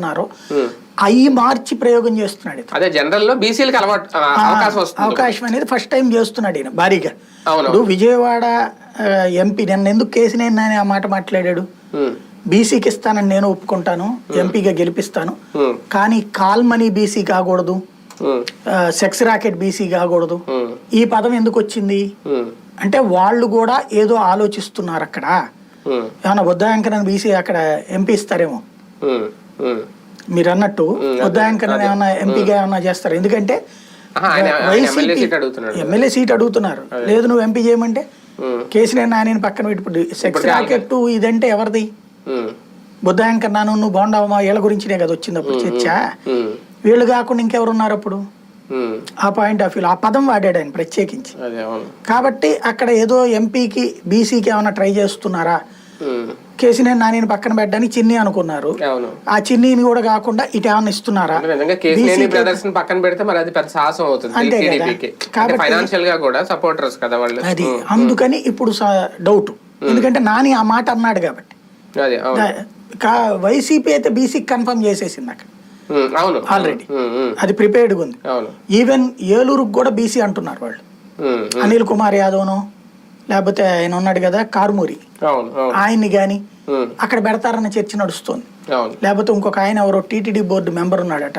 అంటున్నారో అవి మార్చి ప్రయోగం చేస్తున్నాడు. అదే జనరల్లో బీసీలకి అలవాటు అవకాశం అనేది ఫస్ట్ టైం చేస్తున్నాడు ఈయన భారీగా. ఇప్పుడు విజయవాడ ఎంపీ నిన్న ఎందుకు కేసినేని అని ఆ మాట మాట్లాడాడు? బీసీకి ఇస్తానని నేను ఒప్పుకుంటాను ఎంపీగా గెలిపిస్తాను. కానీ కాల్ మనీ బీసీ కాకూడదు. సెక్స్ రాకెట్ బీసీ కాకూడదు. ఈ పదం ఎందుకు వచ్చింది? అంటే వాళ్ళు కూడా ఏదో ఆలోచిస్తున్నారు అక్కడ. ఏమన్నా బుద్ధాంకరణ బీసీ అక్కడ ఎంపీ ఇస్తారేమో. మీరు అన్నట్టు అదే, బుద్ధాంకరణ ఏమన్నా ఎంపీగా ఏమన్నా చేస్తారు? ఎందుకంటే ఆయన ఆయన ఎమ్మెల్యే సీట్ అడుగుతున్నారు. లేదు నువ్వు ఎంపీ చేయమంటే కేసీఆర్ నాని పక్కన పెట్టి. సెక్స్ రాకెట్ ఇదంటే ఎవరిది? బుద్ధాంకర్ నాను నువ్వు బాగుండవమా వీళ్ళ గురించినే కదా వచ్చింది అప్పుడు చర్చ. వీళ్ళు కాకుండా ఇంకెవరున్నారు అప్పుడు. ఆ పాయింట్ ఆఫ్ వ్యూ ఆ పదం వాడాడు ఆయన ప్రత్యేకించి. కాబట్టి అక్కడ ఏదో ఎంపీకి బీసీకి ఏమైనా ట్రై చేస్తున్నారా? ఉమ్, కేసీఆర్ నానిని పక్కన పెట్టడానికి చిన్ని అనుకున్నారు. ఆ చిన్నీని కూడా కాకుండా ఇటు ఏమైనా ఇస్తున్నారా? బ్రదర్స్ పక్కన పెడితే మరి అది పెద్ద సాహసం అవుతుంది. అంతే కదా. ఫైనాన్షియల్గా కూడా సపోర్టర్స్ కదా వాళ్ళు. అది. అందుకని ఇప్పుడు డౌట్ ఎందుకంటే నాని ఆ మాట అన్నాడు కాబట్టి. వైసీపీ అయితే బీసీకి కన్ఫర్మ్ చేసేసింది అక్కడ. అవును. ఆల్రెడీ అది ప్రిపేర్డ్గా ఉంది. ఈవెన్ ఏలూరుకు కూడా బీసీ అంటున్నారు వాళ్ళు. అనిల్ కుమార్ యాదవ్ను లేకపోతే ఆయన ఉన్నాడు కదా కారుమూరి. ఆయన్ని ఉమ్, అక్కడ పెడతారన్న చర్చ నడుస్తుంది. లేకపోతే ఇంకొక ఆయన ఎవరో టీటీడీ బోర్డు మెంబర్ ఉన్నాడట.